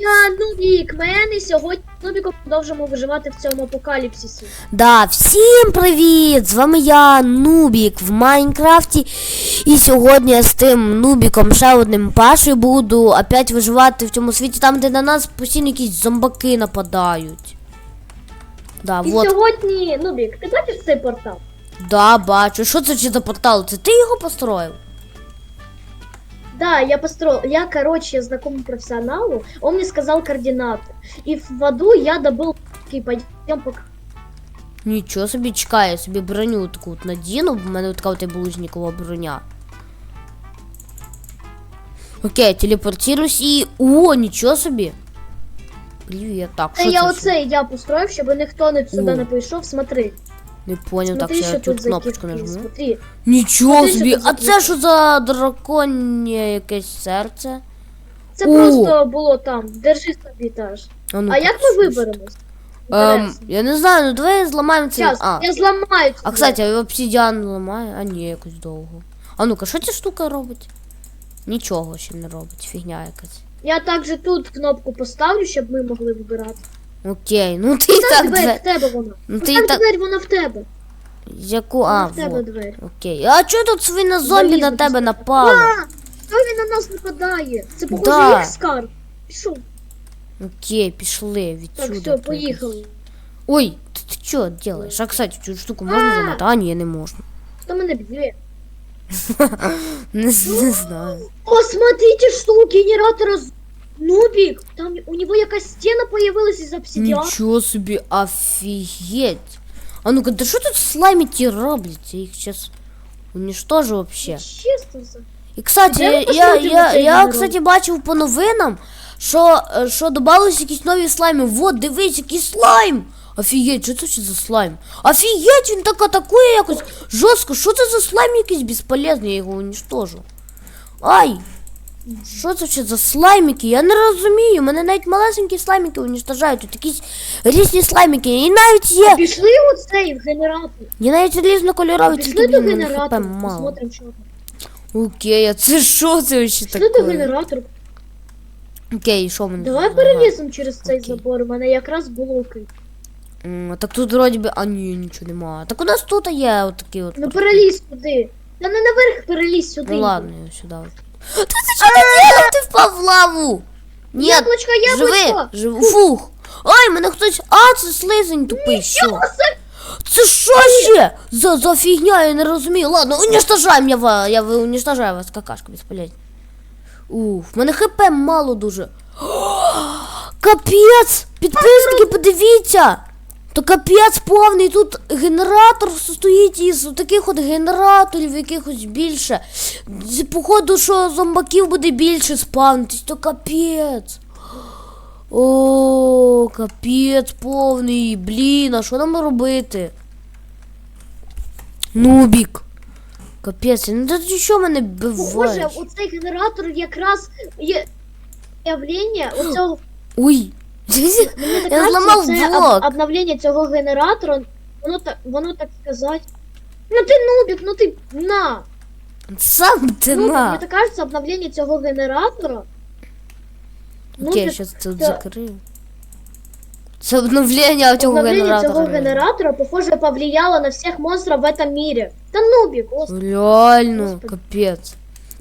Я Нубік, мен і сьогодні з Нубіком продовжимо виживати в цьому апокаліпсисі. Да, всім привіт! З вами я, Нубік в Майнкрафті. І сьогодні я з тим Нубіком, ще одним Пашою, буду опять виживати в цьому світі, там, де на нас постійно якісь зомбаки нападають. Да, І вот. сьогодні, Нубік, ти бачиш цей портал? Да, бачу. Що це ще за портал? Це ти його построїв? Да, я построил, я, короче, знакомый профессионалу, он мне сказал координаты. И в аду я добыл, такие, пойдем пока. Нічого собі чекає, я собі броню таку от надіну, бо в мене така от і булыжникова броня. Окей, телепортируюсь і. О, нічого собі. Привіт, так, Це що я це? оце я построїв, щоб ніхто не сюди О. не прийшов. Смотри, Не поняв, так, що я тут кнопочку нажму. Смотри. Нічого собі, а це що за драконє якесь серце? Це О. просто було там. Держи собі теж. А, ну, А як ми виберемось? Ем, я не знаю, ну давай зламаємо цей. Щас, А, я зламаю. а кстати, обсидіан ламає, а ні, якось довго. А ну-ка, що ця штука робить? Нічого ще не робить, фігня якась. Я також тут кнопку поставлю, щоб ми могли вибирати. Окей, ну ти і Так, двері, две... в тебе вона. Ну ти і Так, так. двері, вона в тебе. Яку. А, в тебе вот. двері. Окей. А чого тут свино зомбі на тебе напали? А, Хто він на нас нападає? Це похоже Да. їх скарб. Пішов. Окей, пішли відсюди. Так, все, тут. поїхали. Ой, ти, ти що робиш? А, кстати, цю штуку можна А! зламати? А, ні, не можна. Хто мене б'є? Не, з- не знаю. О, смотрите, что у генератора з- Нубик. Там у него якась стена появилась из обсидиана. Нічого собі, офігеть. А ну-ка, да що тут слаймі ті роблять? Я їх зараз уничтожу вообще. Чисто. за- І, кстати, Де ви я, я, посмотрите я, цей я, генерал? кстати, бачив по новинам, що, е, що додались якісь нові слайми. Вот, дивись, який слайм! Офігеть, що це ще за слайм? Офігеть, він так атакує якось жорстко. Що це за слайм якийсь безполезний, я його уничтожу. Ай! Що це ще за слаймики? Я не розумію. Мене навіть малесенькі слаймики уничтожають. Тут якісь різні слаймики. І навіть є. Пішли от цей в генератор. Є навіть різнокольорові, тільки блін, мене хп генератора. мало. Посмотрим, що там. Окей, а це що це ще Пішли до таке? генератора. Окей, що мене? Давай переліземо через цей Окей. забор. У мене якраз блоки. М, Так тут вроді би. А ні, нічого немає. Так у нас тут є от такі от. Ну перелізь туди. Та не наверх перелізь сюди. Ну ладно, я сюди. от. Ти що ти делав? Впав в лаву! Ні, Яблочко, яблочко. живи. Фух. Ай, мене хтось. А, це слизень тупий, що? Це що ще? За, за фігня, я не розумію. Ладно, уничтожаем я вас, я ви- уничтожаю вас, какашка безполезна. Уф, в мене хп мало дуже. Капець! Підписники, подивіться! То капець повний, тут генератор стоїть із таких от генераторів якихось більше. Походу, що зомбаків буде більше спавнитись, то капець. О, капець повний. Блін, а що нам робити? Нубік. Капець, ну ти що мене биваєш? оцей генератор якраз є явлення оцього Ой. Мені так Я кажеться, зламав це об- блок. обновлення цього генератора, воно так, воно так сказати. Ну ти нубік, ну ти на. Сам ти Ну, на. мені так кажеться, обновлення цього генератора. Ну, Окей, ти- щас це та- закрию. Це обновлення цього обновлення генератора. цього генератора, похоже, повлияло на всіх монстрів в этом мире. Та нубік, господи. Реально, Господи. капець.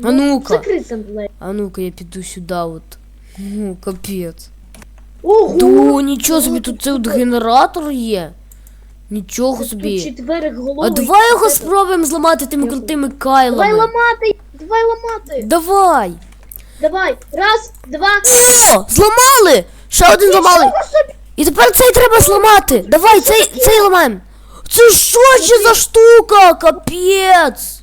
А ну-ка. Закрий це, блядь. А ну-ка я піду сюди от. Ну, капець. Ого! Ду, нічого собі, тут цей от генератор є. Нічого собі. А давай його спробуємо зламати тими крутими Давай кайлами. ламати! Давай ламати! Давай. Давай! Раз, два, О, зламали! Ще один зламали. І тепер цей треба зламати. Давай, цей, цей ламаємо. Це що ще за штука? Капець.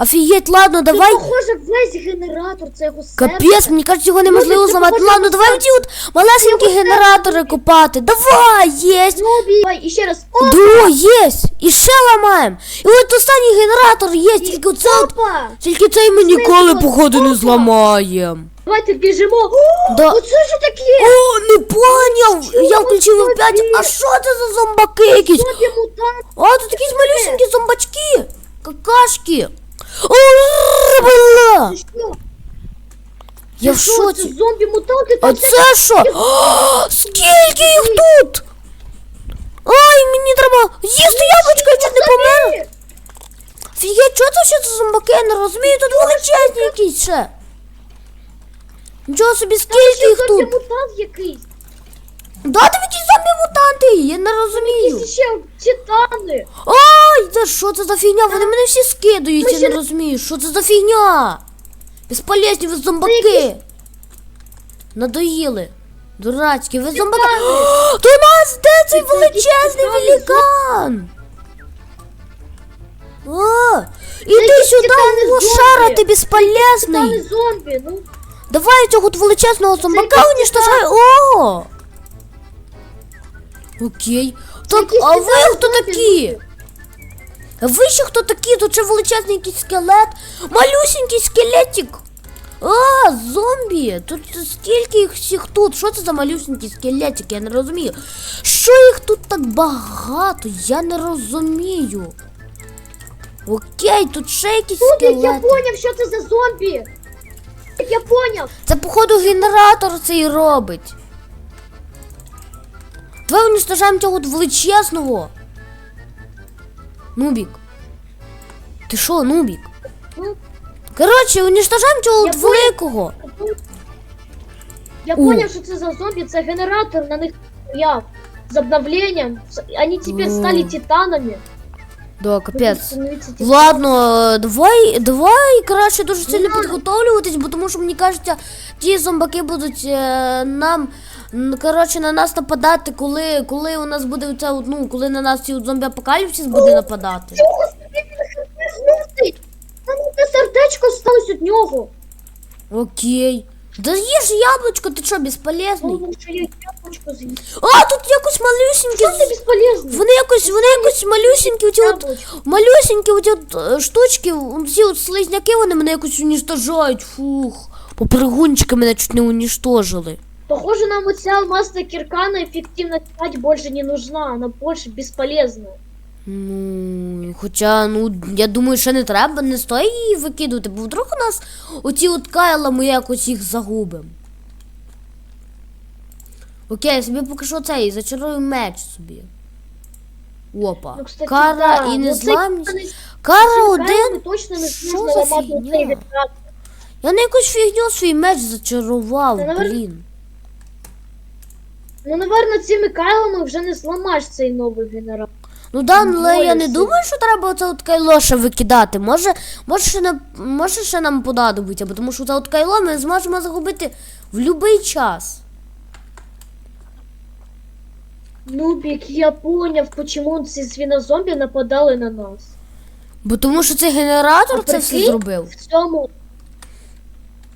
Офігеть, ладно, давай. Тут, похоже, весь генератор, це його серце. Капець, мені кажуть, його неможливо це зламати. похоже Ладно, давай оті от малесенькі Це його генератори копати. Давай, єсть. Нобі. Давай, і ще раз. О, Ду, єсть. І ще ламаємо. І от останній генератор є, тільки оце от. опа! Тільки цей ми ніколи, походу, не опа. зламаємо. Давайте біжимо. О, Да. Оце що таке? О, не поняв! Я включив опять. А що це за зомбаки якісь? Мутант. А, тут якісь малюсенькі зомбачки. Какашки. Бля. Я в шоці. Зомбі-мутанти, А це що? Скільки їх тут? Ай, мені треба їсти яблучко, я чуть не помер. Фігеть, що це ще за зомбаки? Я не розумію, тут величезні якісь ще. Нічого собі, скільки їх тут? зомбі-мутант якийсь. Да, там якісь зомбі-мутанти, я не розумію. Якісь ще титани. Ай, це що це за фігня? Вони мене всі скидують, Ми я не розумію. Що це за фігня? Безполезні ви зомбаки. якісь- Надоїли. Дурацькі, ви зомбаки. До нас де цей величезний великан? О, іди сюди, лошара, ти безполезний. Ну. Давай цього величезного зомбака якісь уніштожай. О! Окей. Так, а ви хто такі? Ви ще хто такі? Тут ще величезний якийсь скелет. Малюсенький скелетик. А, зомбі! Тут скільки їх всіх тут? Що це за малюсенький скелетик? Я не розумію. Що їх тут так багато? Я не розумію. Окей, тут ще якісь Тут я поняв, що це за зомбі. Я поняв. Це, походу, генератор цей робить. Давай уничтожаємо цього величезного. Нубік. Ти що, Нубік? Ну, Коротше, уничтожаємо цього Я великого. Я О. що це за зомбі, це генератор на них стояв. З обновленням. С- Они теперь стали титанами. Да, капець. Ладно, давай, давай краще дуже сильно надо. підготовлюватись, бо тому що мені кажеться, ті зомбаки будуть е, нам. Коротше, на нас нападати, коли, коли у нас буде оця, ну, коли на нас ці зомбі апокаліпсис буде нападати. Там сердечко сталося від нього. Окей. Да їж яблучко, ти що, безполезний? Тому що я яблучко з'їв. А, тут якось малюсенькі. Що ти безполезний? Вони якось, вони якось малюсенькі, оці от, Яблучко. малюсенькі оці от е, штучки, ці от слизняки, вони мене якось унічтожають. Фух. Попригунчики мене чуть не унічтожили. Похоже, нам оця алмазная кирка на эффективность больше не нужна, она больше бесполезна. Ну, хоча, ну, я думаю, що не треба, не стоїть її викидувати, бо вдруг у нас оці от кайла ми якось їх загубимо. Окей, я собі поки що цей, зачарую меч собі. Опа. Ну, кстати, Кара да, і ну, незламність. цей- Кара цей один. точно не Що за фігня? Я на якусь фігню свій меч зачарував, блін. Ну, наверное, цими кайлами вже не зламаєш цей новий генератор. Ну да, але я не думаю, що треба оце от кайло ще викидати. Може, може, ще, не, може ще нам понадобиться, бо тому що це от кайло ми зможемо загубити в будь-який час. Нубік, я поняв, почему ці свинозомбі нападали на нас. Бо тому що цей генератор А це все зробив. В цьому...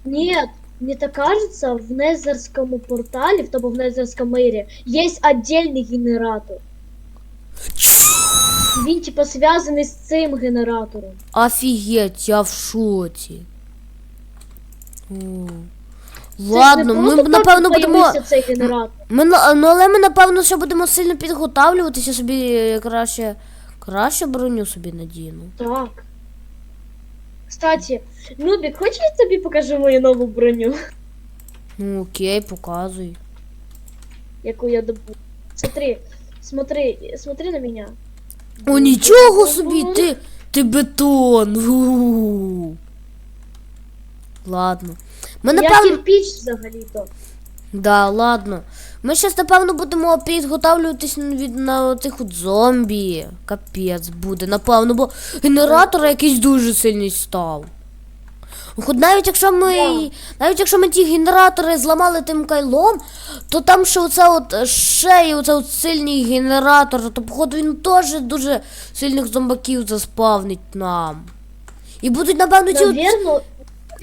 Нет, мне так кажется, в Незерском портале, в тому в Незерском мире, есть отдельный генератор. Він типа зв'язаний з цим генератором. Офігеть, я в шоці. О. Ладно, ми напевно будемо. цей генератор. Ми, ну, але ми напевно ще будемо сильно підготавлюватися собі е, краще. Краще броню собі надіну. Так. Кстати, Нубік, хочеш я тобі покажу мою нову броню, Ну окей, показуй. яку я добу. Смотри, смотри, смотри на меня. О, нічого собі, ти, ти бетон. У. Ладно. Ми Я напевно. кирпич взагалі-то. Да, ладно. Ми зараз, напевно, будемо підготовлюватись від на тих от зомбі. Капець буде, напевно, бо генератор якийсь дуже сильний став. Хоч навіть якщо ми. Да. Навіть якщо ми ті генератори зламали тим кайлом, то там ще оце от ще є оце от сильний генератор, то походу він теж дуже сильних зомбаків заспавнить нам. І будуть, напевно, ті от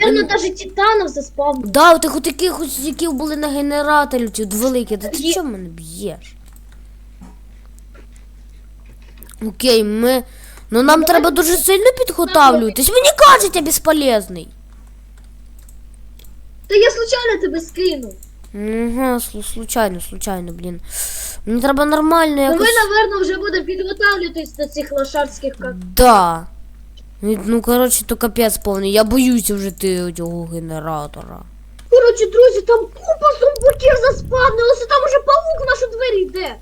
Ем. даже титанов заспавнив. Да, у тих от таких ось, які були на генераторі, ті от великі. Та ти Є. чого мене б'єш? Окей, ми. Ну нам треба дуже сильно підготавлюватись. Мені кажуть, я безполезний. Та я случайно тебе скинув. Ага, слу- случайно, случайно, блін. Мені треба нормально Ну ми, якось. наверно, вже будемо підготавлюватись до цих лошадських как. Да. Ну, короче, коротше, то капець повний. Я боюся вже ти цього генератора. Коротше, друзі, там купа зомбаків заспавнилося, там уже паук в нашу двері йде.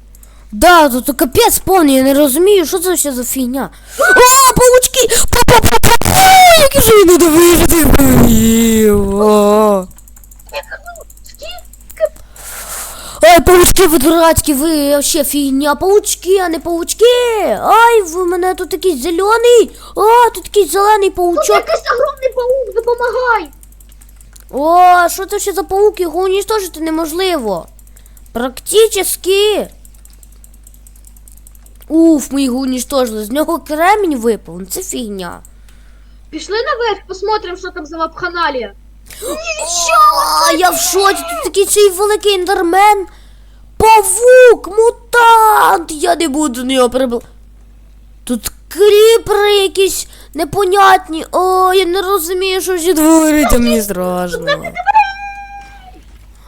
Да, тут капець повний, я не розумію, що це ще за фігня. А, паучки! Які ж він не вижити! Паучки ви дурацькі, ви вообще фігня, паучки, а не паучки. Ай, ви мене тут такий зелений. А, тут такий зелений Тут паучок. якийсь огромний паук, допомагай. О, що це ще за паук? Його уничтожити неможливо. Практически. Уф, ми його уничтожили. З нього кремінь випав. Це фігня. Пішли наверх, посмотрим, що там за вапханалія. А, я в шоці, тут такий цей великий ендермен. Павук, мутант! Я не буду на нього прибл. Тут кріпери якісь непонятні. О, я не розумію, що ще твориться, мені страшно.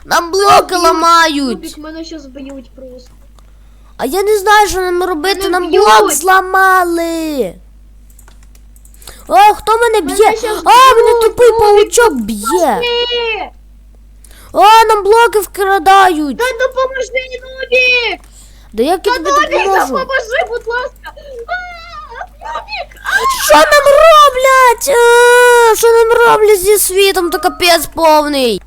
Нам блоки ламають. Мене щас б'ють просто. А я не знаю, що нам робити, нам блок зламали. О, хто мене б'є? А, мене тупий паучок б'є. А, нам блоки вкрадають. Та допоможи, Нубік! Да як я тобі Нубік, допоможу? допоможи, будь ласка! А, Нубік! Що нам роблять? А, Що нам роблять зі світом? То капець повний.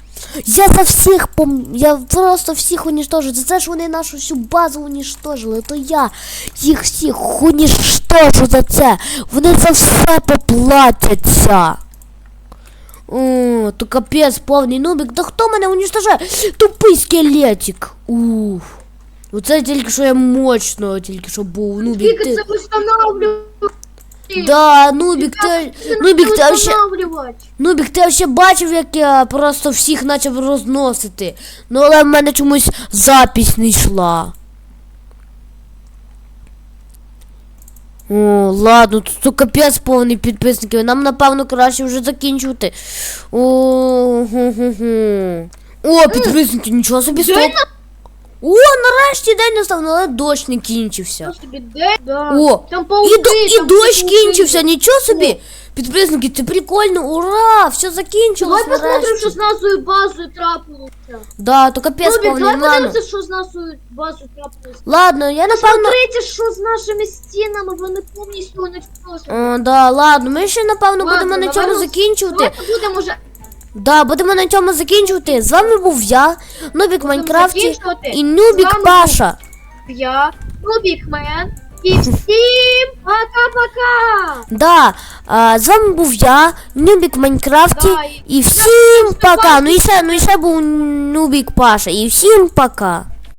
Я за всіх пом... Я просто всіх уничтожу. За те, що вони нашу всю базу уничтожили, то я їх всіх уничтожу за це. Вони за все поплатяться. О, то капець повний нубик. Да хто мене уничтожає? Тупий скелетик. Уф. Оце тільки що я мощно, тільки що був. Нубик, Скільки ти... це встановлювати? Да, Нубік, ти, Нубік, ти вообще. Нубік, ти вообще бачив, як я просто всіх почав розносити. Ну, але в мене чомусь запись не йшла. О, ладно, тут, тут капець повний підписників. Нам, напевно, краще вже закінчувати. О, ху-ху-ху. О, підписники, нічого собі стоп. О, нарешті день настав, ну, але дощ не кінчився. Да. О, там І, пауки, до, і там дощ пауки. кінчився, нічого собі. Підписники, це прикольно, ура! Все закінчилось Давай посмотрим, нарешті. що з нашою базою трапилося. Да, то капець Нубік, повний, давай ладно. подивимося, що з нашою базою трапилося. Ладно, я напевно. Смотрите, що з нашими стінами, вони повністю уничтожені. О, да, ладно, ми ще напевно Ладно, будемо на давай цьому роз- закінчувати. Давайте будемо вже Да, будемо на цьому закінчувати. З вами був я, Нубік Майнкрафті і Нубік Паша. я, Нубікмен, і всім пока-пока! Да, а, з вами був я, Нубік Майнкрафті Да, і всім пока. Ну і ще, ну і ще був Нубік Паша. І всім пока.